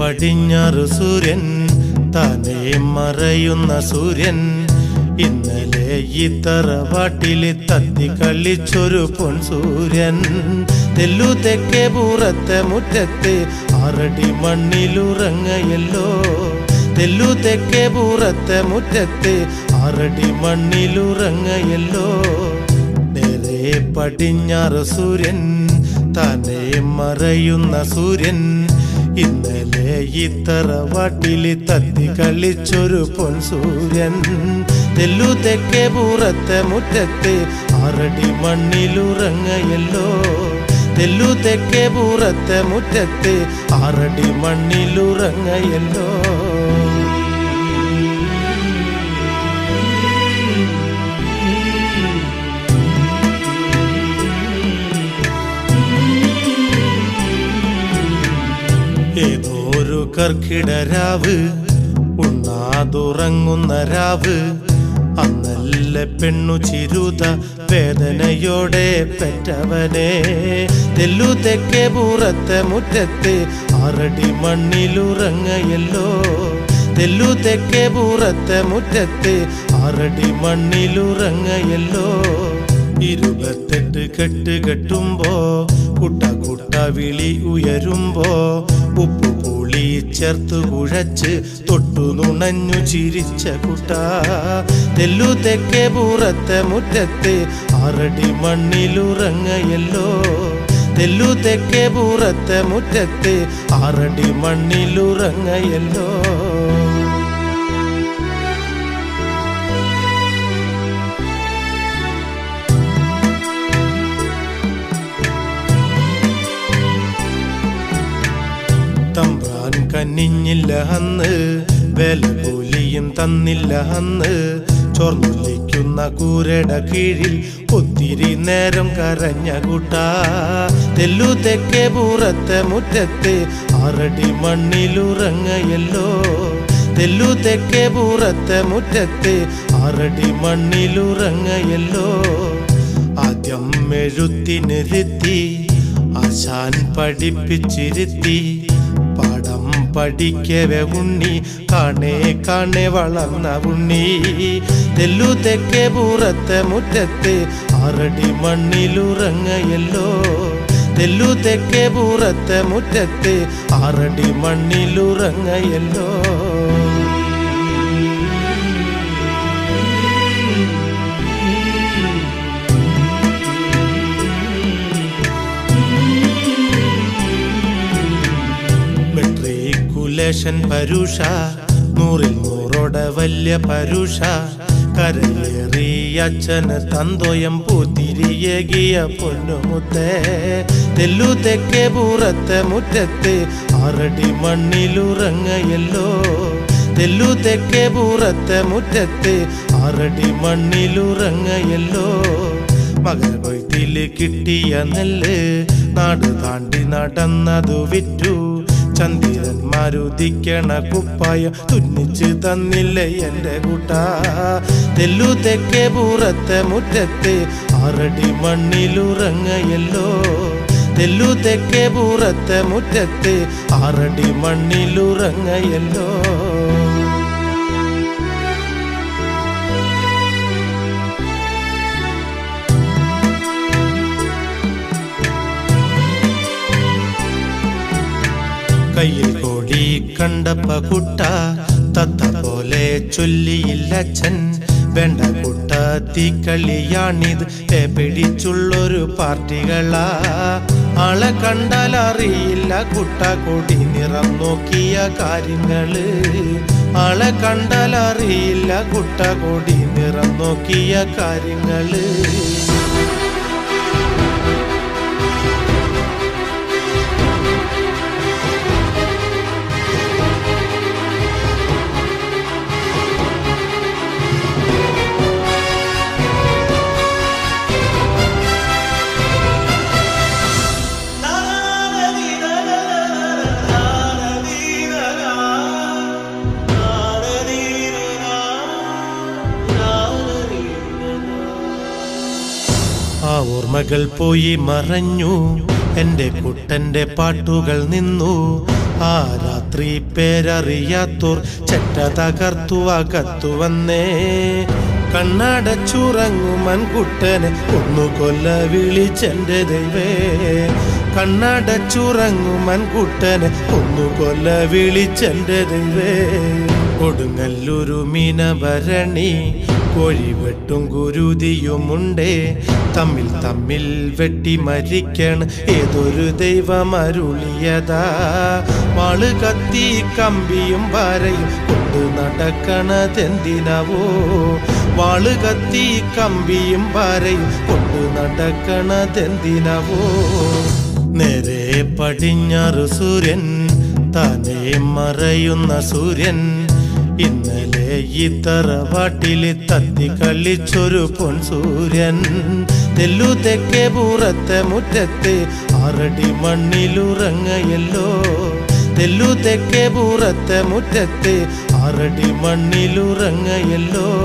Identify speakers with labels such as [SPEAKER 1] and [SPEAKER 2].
[SPEAKER 1] പടിഞ്ഞാറ് സൂര്യൻ തന്നെ മറയുന്ന സൂര്യൻ. ഇന്നലെ ഈ വാട്ടിലെ തത്തി കളിച്ചൊരു പൊൻ സൂര്യൻ തെല്ലു തെക്കേ പൂറത്തെ മുറ്റത്ത് ആറടി മണ്ണിലുറങ്ങയല്ലോ. തെല്ലു തെക്കേ പൂറത്തെ മുറ്റത്ത് ആറടി മണ്ണിലുറങ്ങയല്ലോ. നേരെ പടിഞ്ഞാറ് സൂര്യൻ തന്നെ മറയുന്ന സൂര്യൻ. ഇന്നലെ ഇത്തറ വാട്ടിലി തത്തി കളിച്ചൊരു പൊൻ സൂര്യൻ. തെല്ലു തെക്കേ പൂറത്തെ മുറ്റത്ത് ആറടി മണ്ണിലുറങ്ങയല്ലോ. തെല്ലു തെക്കേ പൂറത്തെ മുറ്റത്ത് ആറടി മണ്ണിലുറങ്ങയല്ലോ. കർക്കിടരാവ് ഉണ്ണാതുറങ്ങുന്ന രാവ് അന്നല്ല പെണ്ണു ചിരുത വേദനയോടെ പെറ്റവനെ. തെല്ലു തെക്കേ പൂറത്തെ മുറ്റത്ത് ആറടി മണ്ണിലുറങ്ങയല്ലോ. തെല്ലു തെക്കേ പൂറത്തെ മുറ്റത്ത് ആറടി മണ്ണിലുറങ്ങയല്ലോ. ഇരുപത്തെട്ട് കെട്ട് കെട്ടുമ്പോ കുട്ട കുട്ട വിളി ഉയരുമ്പോ ഉപ്പു പുളി ചേർത്ത് കുഴച്ച് തൊട്ടു നുണഞ്ഞു ചിരിച്ച കുട്ട. തെല്ലു തെക്കേ പൂറത്തെ മുറ്റത്ത് ആറടി മണ്ണിലുറങ്ങയല്ലോ. തെല്ലു തെക്കേ പൂറത്തെ മുറ്റത്ത് ആറടി മണ്ണിലുറങ്ങയല്ലോ. കന്നിഞ്ഞില്ല അന്ന് വില തന്നില്ല അന്ന്. ചോർന്നൊലിക്കുന്ന കൂരട കീഴിൽ ഒത്തിരി നേരം കരഞ്ഞ കൂട്ട. തെല്ലു തെക്കേ പൂറത്തെ മുറ്റത്ത് ആറടി മണ്ണിലുറങ്ങയല്ലോ. തെല്ലു തെക്കേ പൂറത്തെ മുറ്റത്ത് ആറടി മണ്ണിലുറങ്ങയല്ലോ. ആദ്യം എഴുത്തിനിരുത്തി ആശാൻ പഠിപ്പിച്ചിരുത്തി. പാഠം പഠിക്കവെ ഉണ്ണി കാണേ കാണേ വളർന്ന ഉണ്ണി. തെല്ലു തെക്കേ പൂറത്തെ മുറ്റത്ത് ആറടി മണ്ണിലുറങ്ങയല്ലോ. തെല്ലു തെക്കേ പൂറത്തെ മുറ്റത്ത് ആറടി മണ്ണിലുറങ്ങയല്ലോ. മെട്രിക്കുലേഷൻ പരുഷ നൂറിൽ നൂറോട വല്യ പരുഷ കരയേറി അച്ഛന് തന്തോയം പൂത്തിരിയകിയ പൊന്നുമുത്തേ. തെല്ലു തെക്കേ പൂറത്തെ മുറ്റത്ത് ആറടി മണ്ണിലുറങ്ങയല്ലോ. തെല്ലു തെക്കേ പൂറത്തെ മുറ്റത്ത് ആറടി മണ്ണിലുറങ്ങയല്ലോ. മകരകൊയ്ത്തിൽ കിട്ടിയ നെല്ല് നാട് താണ്ടി നടന്നതു വിറ്റു. ചന്ദ്രന്മാരുദിക്കണ കുപ്പായ തുന്നിച്ച് തന്നില്ലേ എന്റെ കൂട്ട. തെല്ലു തെക്കേ പൂറത്തെ മുറ്റത്ത് ആറടി മണ്ണിലുറങ്ങയല്ലോ. തെല്ലു തെക്കേ പൂറത്തെ മുറ്റത്ത് ആറടി മണ്ണിലുറങ്ങയല്ലോ. കണ്ടപ്പ കുട്ട തത്ത പോലെ ചൊല്ലിയില്ലച്ഛൻ വേണ്ട കുട്ട തീക്കളിയാണിത് പിടിച്ചുള്ളൊരു പാർട്ടികളാ. ആളെ കണ്ടാൽ അറിയില്ല കുട്ട കൊടി നിറം നോക്കിയ കാര്യങ്ങൾ. ആളെ കണ്ടാൽ അറിയില്ല കുട്ട കൊടി നിറം നോക്കിയ കാര്യങ്ങൾ. ഓർമ്മകൾ പോയി മറഞ്ഞു. എന്റെ കുട്ടന്റെ പാട്ടുകൾ നിന്നു. ആ രാത്രി പേരറിയാത്തോർ ചെറ്റ തകർത്തു അകത്തു വന്നേ കണ്ണടച്ചുറങ്ങുമൻ കുട്ടനെ ഒന്നു കൊല്ല വിളിച്ചെന്റെ ദൈവേ. കണ്ണടച്ചുറങ്ങുമൻ മൻകുട്ടനെ ഒന്നു കൊല്ല വിളിച്ചെന്റെ ദൈവേ കൊടുങ്ങല്ലൊരു മീനഭരണി കോഴിവെട്ടും കുരുതിയുമുണ്ടേ. തമ്മിൽ തമ്മിൽ വെട്ടി മരിക്കണം ഏതൊരു ദൈവം അരുളിയതാ വാൾ കത്തി കമ്പിയും വരയും കൊണ്ടു നടക്കണതെന്തിനാവോ. വാൾ കത്തി കമ്പിയും വരയും കൊണ്ടു നടക്കണതെന്തിനാവോ. നേരെ പടിഞ്ഞാറു സൂര്യൻ തന്നെ മറയുന്ന സൂര്യൻ. ഇന്നലെ ഈ തറവാട്ടിൽ തത്തി കളിച്ചൊരു പൊൻ സൂര്യൻ തെല്ലു തെക്കേ പൂറത്തെ മുറ്റത്ത് ആറടി മണ്ണിലുറങ്ങയല്ലോ. തെല്ലു തെക്കേ പൂറത്തെ മുറ്റത്ത് ആറടി മണ്ണിലുറങ്ങയല്ലോ.